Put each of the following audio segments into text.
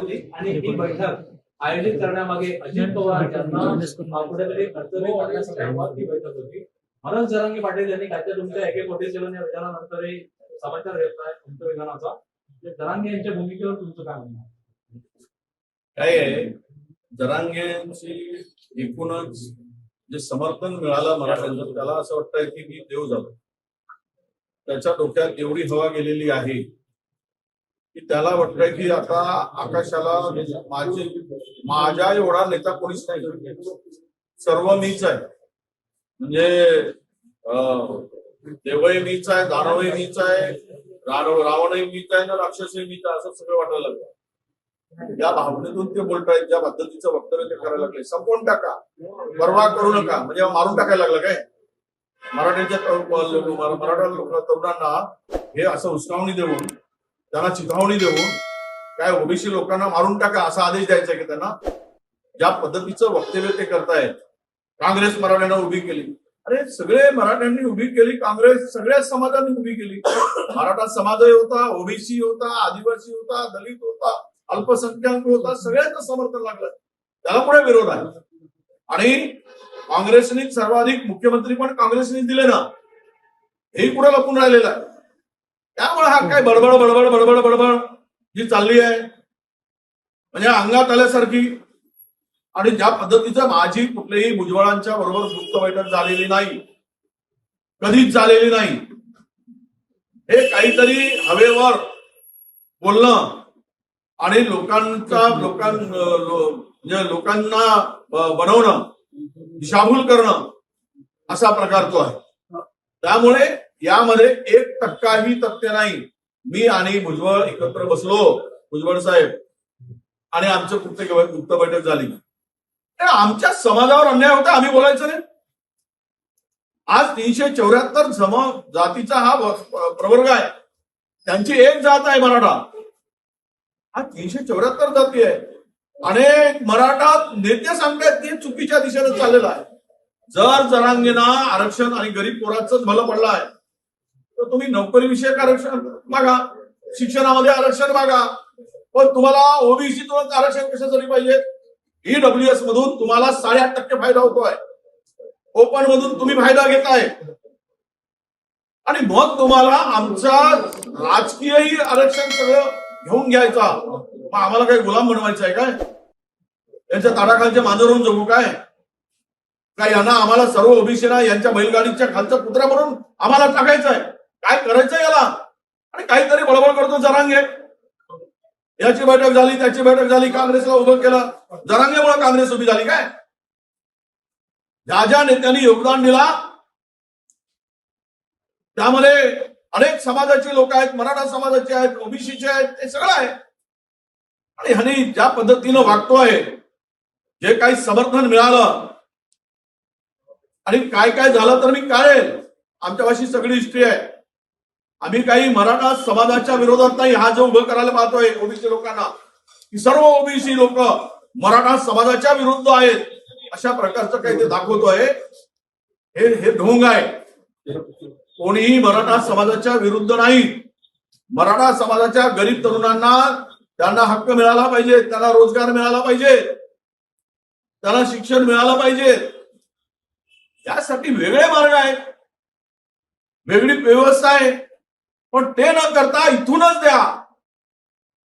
आणि ही बैठक आयोजित करण्यामागे अजित पवार यांना कुठेतरी कर्तव्य करण्यासंदर्भात ही बैठक होती. मनोज पाटील यांनी काय तुमच्या एके फोर्टी सेव्हन या विधानानंतर समाचार येत आहे तुमच्या विधानाचा. जरांगे यांच्या भूमिकेवर तुमचं काय म्हणणं आहे? काय आहे? जरांगेची एकूणच जे समर्थन मिळालं मराठ्यांचं त्याला असं वाटतंय की मी देव झालो त्याच्या डोक्यात एवढी हवा गेलेली आहे की त्याला वाटतंय की आता आकाशाला माझे माझ्या एवढा नेता कोणीच नाही. सर्व मीच आहे. म्हणजे देवही मीच आहे दानवही मीच आहे रावण रावणही मीच आहे ना राक्षसही मीच आहे असं सगळं वाटायला लागलं. या भावनेतून ते बोलतायत ज्या पद्धतीचं वक्तव्य ते करायला लागले. संपवून टाका. परवा करू नका. म्हणजे मारून टाकायला लागलं काय? मराठ्यांच्या लोक- मराठा लोकांना तरुणांना हे असं उस्कावणी देऊन त्यांना चिथावणी देऊन काय ओबीसी लोकांना मारून टाका असा आदेश द्यायचा की त्यांना ज्या पद्धतीचं वक्तव्य ते करतायत काँग्रेस मराठ्यांना उभी केली. अरे सगळे मराठ्यांनी उभी केली काँग्रेस सगळ्या समाजांनी उभी केली. मराठा समाजही होता ओबीसी होता आदिवासी होता दलित होता अल्पसंख्याक होता सगळ्यांचं समर्थन लागलं. त्याला पुढे विरोध आहे. आणि काँग्रेसने सर्वाधिक मुख्यमंत्री पण काँग्रेसने दिले ना. हे पुढे लपून राहिलेलं आहे. त्यामुळे हा काय बडबड बडबड बडबड बडबड जी चालली आहे. म्हणजे अंगात आल्यासारखी. आणि ज्या पद्धतीचं माझी कुठल्याही भुजबळांच्या बरोबर गुप्त बैठक झालेली नाही कधीच झालेली नाही हे काहीतरी हवेवर बोलणं आणि लोकांचा लोकां म्हणजे लोकांना बनवणं दिशाभूल करणं असा प्रकार तो आहे. त्यामुळे यामध्ये एक टक्काही तथ्य नाही. मी आणि भुजबळ एकत्र बसलो भुजबळ साहेब. आणि आमचं गुप्त गुप्त बैठक झाली. आमच्या समाजावर अन्याय होता आम्ही बोलायचं नाही. आज तीनशे चौऱ्याहत्तर सम जातीचा हा प्रवर्ग आहे. त्यांची एक जात आहे मराठा. हा तीनशे चौऱ्याहत्तर जाती आहे. अनेक मराठा नेते सांगतायत ते चुकीच्या दिशेने चाललेला आहे. जर जरांगेना आरक्षण आणि गरीब पोरांच भलं पडलं आहे तर तुम्ही नोकरी विषयक आरक्षण मागा शिक्षणामध्ये आरक्षण मागा. पण तुम्हाला ओबीसी तुला आरक्षण कशासाठी पाहिजे? ईडब्ल्यू एस मधून तुम्हाला साडेआठ टक्के फायदा होतोय ओपन मधून तुम्ही फायदा घेताय आणि मग तुम्हाला आमचा राजकीयही आरक्षण सगळं घेऊन घ्यायचा. मग आम्हाला काही गुलाम बनवायचं आहे काय? यांच्या ताडाखालच्या मांजरून जगू काय? काय यांना आम्हाला सर्व ओबीसीना यांच्या बैलगाडीच्या खालचा कुत्रा म्हणून आम्हाला टाकायचं आहे? काय करायचं याला? आणि काहीतरी बळबळ करतो जरांगे. याची बैठक झाली त्याची बैठक झाली काँग्रेसला उभं केलं. जरांगेमुळे काँग्रेस उभी झाली काय? ज्या ज्या नेत्यांनी योगदान दिला त्यामध्ये अनेक समाजाचे लोक आहेत मराठा समाजाचे आहेत ओबीसीचे आहेत ते सगळं आहे. आणि ह्यानी ज्या पद्धतीनं वागतोय जे काही समर्थन मिळालं आणि काय काय झालं तर मी काढेल आमच्यापाशी सगळी हिस्ट्री आहे. आम्ही काही मराठा समाजाच्या विरोधात नाही हा जो उभं करायला पाहतोय ओबीसी लोकांना की सर्व ओबीसी लोक मराठा समाजाच्या विरुद्ध आहेत अशा प्रकारचं काही ते दाखवतोय. हे हे ढोंग आहे. कोणीही मराठा समाजाच्या विरुद्ध नाही. मराठा समाजाच्या गरीब तरुणांना त्यांना हक्क मिळाला पाहिजे त्यांना रोजगार मिळाला पाहिजे त्यांना शिक्षण मिळालं पाहिजे. त्यासाठी वेगळे मार्ग आहेत. वेगळी व्यवस्था आहे. पण ते न करता इथूनच द्या.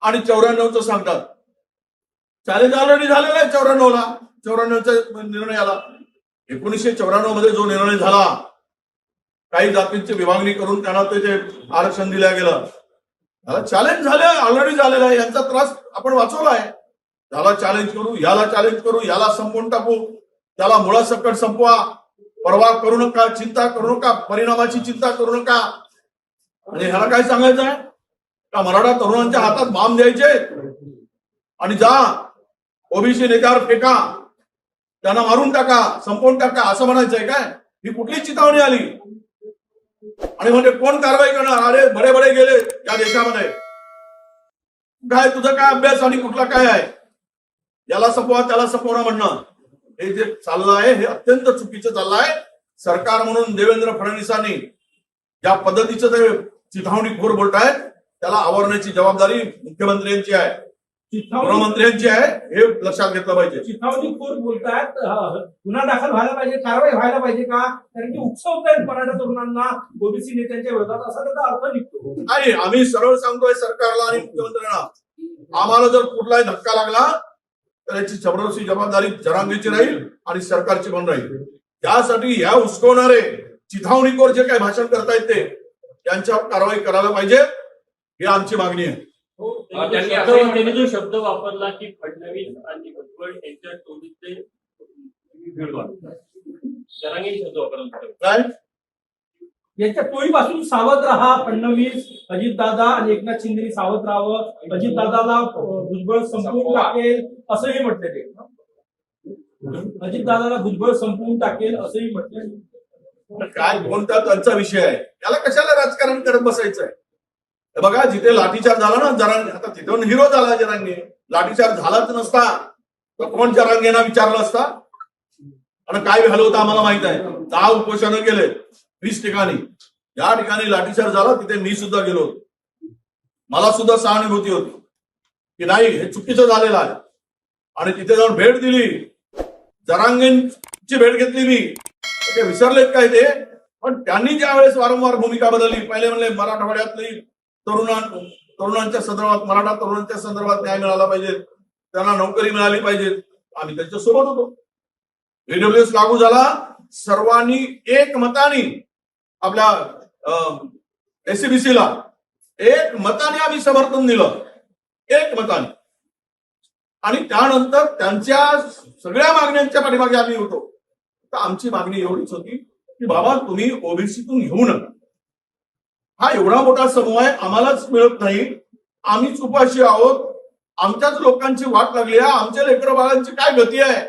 आणि चौऱ्याण्णवचं सांगतात. चॅलेंज ऑलरेडी झालेला आहे चौऱ्याण्णवला. चौऱ्याण्णवचा निर्णय आला एकोणीसशे चौऱ्याण्णवमध्ये जो निर्णय झाला काही जातींची विभागणी करून त्यांना ते जे आरक्षण दिलं गेलं. त्याला चॅलेंज झालं ऑलरेडी झालेला आहे. यांचा त्रास आपण वाचवला आहे. त्याला चॅलेंज करू याला चॅलेंज करू याला संपवून टाकू. त्याला मुळासकट संपवा. परवा करू नका चिंता करू नका परिणामाची चिंता करू नका. आणि ह्याला काय सांगायचं आहे का मराठा तरुणांच्या हातात बाम द्यायचे. आणि जा ओबीसी नेत्यावर फेका. त्यांना मारून टाका संपवून टाका असं म्हणायचंय काय? ही कुठली चितावणी आली? आणि म्हणजे कोण कारवाई करणार? अरे बडे बडे गेले या देशामध्ये. काय तुझा काय अभ्यास आणि कुठला काय आहे? याला संपवा त्याला संपवणं म्हणणं. हे जे चाललं आहे हे अत्यंत चुकीचं चाललं आहे. सरकार म्हणून देवेंद्र फडणवीसांनी ज्या पद्धतीचं ते चिथावणी खोर बोलतायत त्याला आवरण्याची जबाबदारी मुख्यमंत्र्यांची आहे. गृहमंत्र्यांची आहे. हे लक्षात घेतलं पाहिजे. चिथावणीखोर बोलतायत गुन्हा दाखल व्हायला पाहिजे कारवाई व्हायला पाहिजे का? कारण की उत्सव आहेत मराठा तरुणांना ओबीसी नेत्यांच्या विरोधात असा त्याचा अर्थ निघतो. नाही आम्ही सरळ सांगतोय सरकारला आणि मुख्यमंत्र्यांना. आम्हाला जर कुठलाही धक्का लागला तर याची जबरदस्ती जबाबदारी जरांगीची राहील आणि सरकारची पण राहील. त्यासाठी या उस्कवणारे चिथावणीकोर जे काही भाषण करतायत ते यांच्यावर कारवाई करायला पाहिजे ही आमची मागणी आहे. त्यांनी असं- त्यांनी जो शब्द वापरला की फडणवीस आणि भुजबळ यांच्या शब्द वापरला. काय याच्या टोळीपासून सावध राहा फडणवीस अजितदादा आणि एकनाथ शिंदे सावध राहावं. अजितदादाला भुजबळ संपवून टाकेल असंही म्हटलं ते. अजितदादाला भुजबळ संपवून टाकेल असंही म्हटलं. काय कोणता त्यांचा विषय आहे. त्याला कशाला राजकारण करत बसायचं आहे बघा जिथे लाठीचार झाला ना जरांगे आता तिथून हिरो झाला जरांगे. लाठीचार झालाच नसता. तर कोण जरांगेना विचारलं असता? आणि काय झालं होतं आम्हाला माहीत आहे. दहा उपोषण केले वीस ठिकाणी. या ठिकाणी लाठीचार झाला तिथे मी सुद्धा गेलो होतो. मला सुद्धा सहानुभूती होती. की नाही हे चुकीचं झालेलं आहे. आणि तिथे जाऊन भेट दिली. जरांगेंची भेट घेतली मी. ते विसरलेत काय ते? पण त्यांनी ज्या वेळेस वारंवार भूमिका बदलली पहिले म्हणले मराठवाड्यातली तरुणां तरुणांच्या संदर्भात मराठा तरुणांच्या संदर्भात न्याय मिळाला पाहिजे त्यांना नोकरी मिळाली पाहिजे. आम्ही त्यांच्यासोबत होतो एडब्ल्यूएस लागू झाला. सर्वांनी एक मताने आपल्या एसीबीसीला एक मताने आम्ही समर्थन दिलं. एक मताने आणि त्यानंतर त्यांच्या सगळ्या मागण्यांच्या पाठीमागे आम्ही होतो. तर आमची मागणी एवढीच होती की बाबा तुम्ही ओबीसीतून घेऊ नका. हा एवढा मोठा समूह आहे आम्हालाच मिळत नाही. आम्हीच उपाशी आहोत. आमच्याच लोकांची वाट लागली आहे. आमच्या लेकर बाळांची काय गती आहे?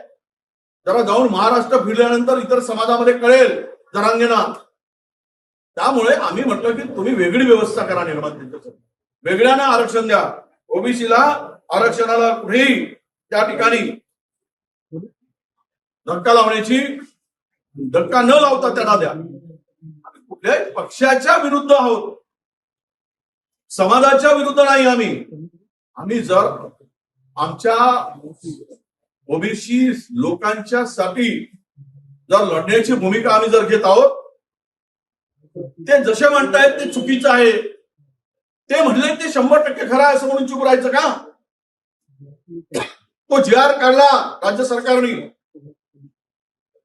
जरा जाऊन महाराष्ट्र फिरल्यानंतर इतर समाजामध्ये कळेल जरांगेना. त्यामुळे आम्ही म्हटलं की तुम्ही वेगळी व्यवस्था करा निर्माण त्यांच्यासाठी. वेगळ्यानं आरक्षण द्या. ओबीसीला आरक्षणाला कुठेही त्या ठिकाणी धक्का लावण्याची धक्का न लावता त्यांना द्या कुठल्याही पक्षाच्या विरुद्ध आहोत. समाजाच्या विरुद्ध नाही आम्ही. आम्ही जर आमच्या ओबीसी लोकांच्या साठी जर लढण्याची भूमिका आम्ही जर घेत आहोत ते जसे म्हणतायत ते चुकीचं आहे. ते म्हणले ते शंभर टक्के खरं आहे असं म्हणून चुप राहायचं का? तो जी आर काढला राज्य सरकारने.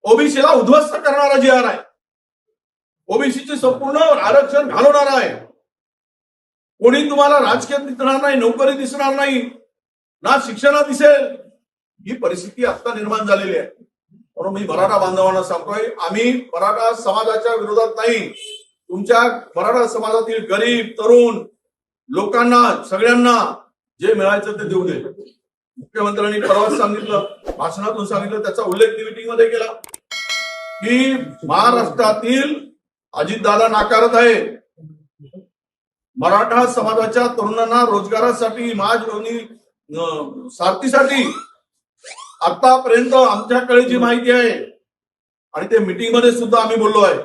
ओबीसीला उद्ध्वस्त करणारा जी आर आहे. ओबीसीचे संपूर्ण आरक्षण घालवणार आहे. कोणी तुम्हाला राजकीय दिसणार नाही नोकरी दिसणार नाही ना शिक्षणात दिसेल ही परिस्थिती आता निर्माण झालेली आहे. म्हणून मी मराठा बांधवांना सांगतोय आम्ही मराठा समाजाच्या विरोधात नाही. तुमच्या मराठा समाजातील गरीब तरुण लोकांना सगळ्यांना जे मिळायचं ते देऊ दे. मुख्यमंत्र्यांनी परवाच सांगितलं भाषणातून सांगितलं त्याचा उल्लेख मीटिंगमध्ये केला. की महाराष्ट्रातील अजितदादा नाकारत आहे. मराठा समाजाच्या तरुणांना रोजगारासाठी महाजवणी सारथीसाठी आतापर्यंत आमच्याकडे जी माहिती आहे आणि ते मीटिंगमध्ये सुद्धा आम्ही बोललो आहे.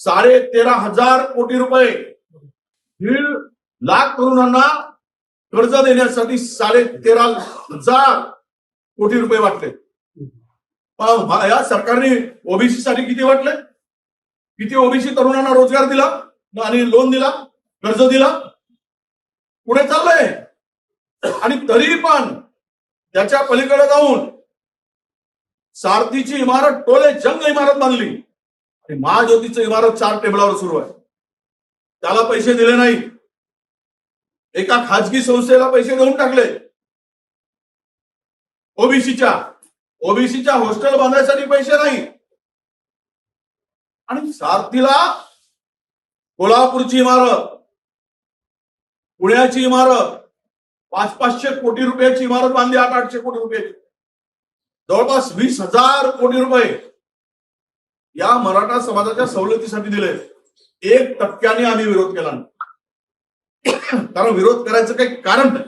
साडे तेरा हजार कोटी रुपये दीड लाख तरुणांना कर्ज देण्यासाठी साडे तेरा हजार कोटी रुपये वाटले. या सरकारने ओबीसी साठी किती वाटले? किती ओबीसी तरुणांना रोजगार दिला आणि लोन दिला कर्ज दिला? पुढे चाललंय. आणि तरी पण त्याच्या पलीकडे जाऊन सारथीची इमारत टोले जंग इमारत बांधली. आणि महाज्योतीची इमारत चार टेबलावर सुरू आहे. त्याला पैसे दिले नाही एका खाजगी संस्थेला पैसे देऊन टाकले. ओबीसीच्या. ओबीसीच्या हॉस्टेल बांधायसाठी पैसे नाही. आणि सारथीला कोल्हापूरची इमारत पुण्याची इमारत पाच पाचशे कोटी रुपयाची इमारत बांधली आठ आठशे कोटी रुपयाची. जवळपास वीस हजार कोटी रुपये या मराठा समाजाच्या सवलतीसाठी दिले. एक टक्क्याने आम्ही विरोध केला नाही. त्याला विरोध करायचं काही कारण नाही.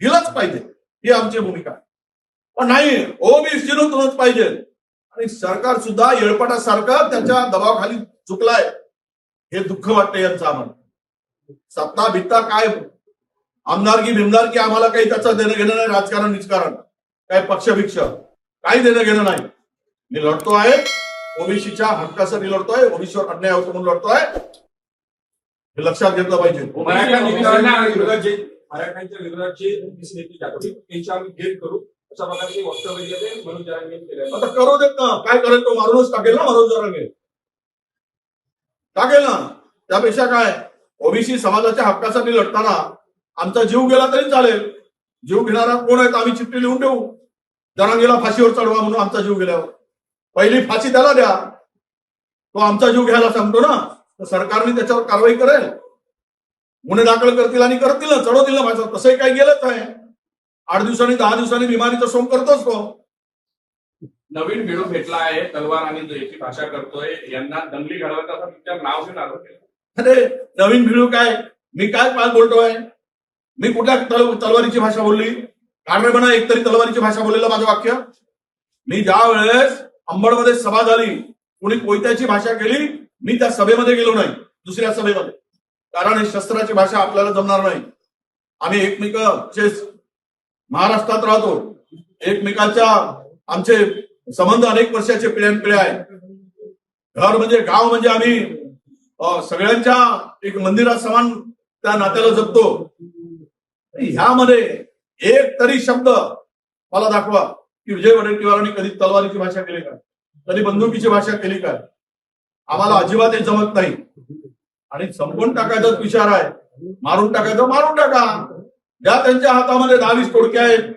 दिलंच पाहिजे. ही आमची भूमिका. पण नाही ओबीसीनच पाहिजे. आणि सरकार सुद्धा येळपटासारखं त्याच्या दबावाखाली चुकलाय. हे दुःख वाटतं यांचं आम्हाला. सत्ता भित्ता काय? आमदारकी बिमदारकी आम्हाला काही त्याचं देणं घेणं नाही राजकारण निजकारण काय पक्षभिक्ष? काही देणं घेणं नाही. मी लढतो आहे ओबीसीच्या हक्कासाठी लढतोय. ओबीसीवर अन्याय होतो म्हणून लढतोय. हे लक्षात घेतलं पाहिजे. मराठ्यांच्या त्यांची आम्ही करू. अशा प्रकारचे वक्तव्य ते मनोज जरांगे केलं आता करू देत ना. काय करेल तो मारूनच टाकेल ना मारून जरांगे टाकेल ना. त्यापेक्षा काय? ओबीसी समाजाच्या हक्कासाठी लढताना आमचा जीव गेला तरी चालेल. जीव घेणारा कोण आहे तर आम्ही चिठ्ठी लिहून देऊ जरांगेला फाशीवर चढवा म्हणून आमचा जीव गेल्यावर. पहिली फाशी त्याला द्या. तो आमचा जीव घ्यायला सांगतो ना. तर सरकारने त्याच्यावर कारवाई करेल. गुन्हे दाखल करतील आणि करतील ना. चढवतील ना भाषा तसंही काही गेलंच आहे. आठ दिवसांनी दहा दिवसांनी बिमारीचा सोंग करतोच तो. नवीन भिडू भेटला आहे तलवार आणि याची भाषा करतोय यांना दंगली घडवत असं तुमच्या नाव घेऊन आरोप केला अरे नवीन भिडू काय? मी काय पाल बोलतोय? मी कुठल्या तल- तलवारीची भाषा बोलली? म्हणा एकतरी तलवारीची भाषा बोललेलं माझं वाक्य. मी ज्या वेळेस अंबडमध्ये सभा झाली कुणी कोयत्याची भाषा केली मी त्या सभेमध्ये गेलो नाही दुसऱ्या सभेमध्ये. कारण ही शस्त्राची भाषा आपल्याला जमणार नाही. आम्ही एकमेक महाराष्ट्रात राहतो. एकमेकांच्या आमचे संबंध अनेक वर्षाचे पिढ्यानपिढ्या आहेत. घर म्हणजे गाव म्हणजे आम्ही सगळ्यांच्या एक मंदिरात समान त्या नात्याला जपतो. ह्यामध्ये एक तरी शब्द मला दाखवा की विजय वडेट्टीवारांनी कधी तलवारीची भाषा केली का? कधी बंदुकीची भाषा केली काय आम्हाला अजिबात हे जमत नाही. आणि संपवून टाकायचाच विचार आहे. मारून टाकायचं मारून टाका. ज्या त्यांच्या हातामध्ये दहावीस टोडके आहेत.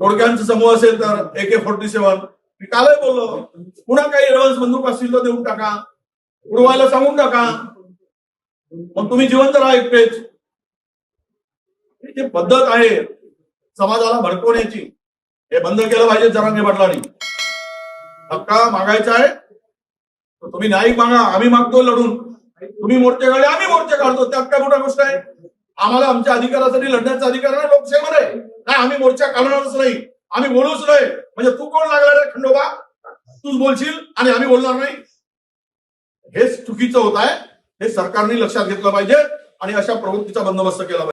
टोडक्यांचा समूह असेल तर ए के फोर्टी सेव्हन मी कालही बोललो पुन्हा काही एडव्हान्स बंदूक असतील तर देऊन टाका. उडवायला सांगून टाका. मग तुम्ही जिवंत राहा एकटेच. जे जी पद्धत आहे समाजाला भडकवण्याची. हे बंद केलं पाहिजे जरांगे पाटलांनी हक्का मागायचा आहे. तुम्ही नाही मागा आम्ही मागतो लढून. तुम्ही मोर्चे काढले आम्ही मोर्चे काढतो. त्यात काय मोठा गोष्ट आहे? आम्हाला आमच्या अधिकारासाठी लढण्याचा अधिकार आहे लोकशाहीमध्ये नाही आम्ही मोर्चा काढणारच नाही. आम्ही बोलूच नाही. म्हणजे तू कोण लागणार रे खंडोबा? तूच बोलशील आणि आम्ही बोलणार नाही. हेच चुकीचं होत आहे. हे सरकारने लक्षात घेतलं पाहिजे आणि अशा प्रवृत्तीचा बंदोबस्त केला पाहिजे.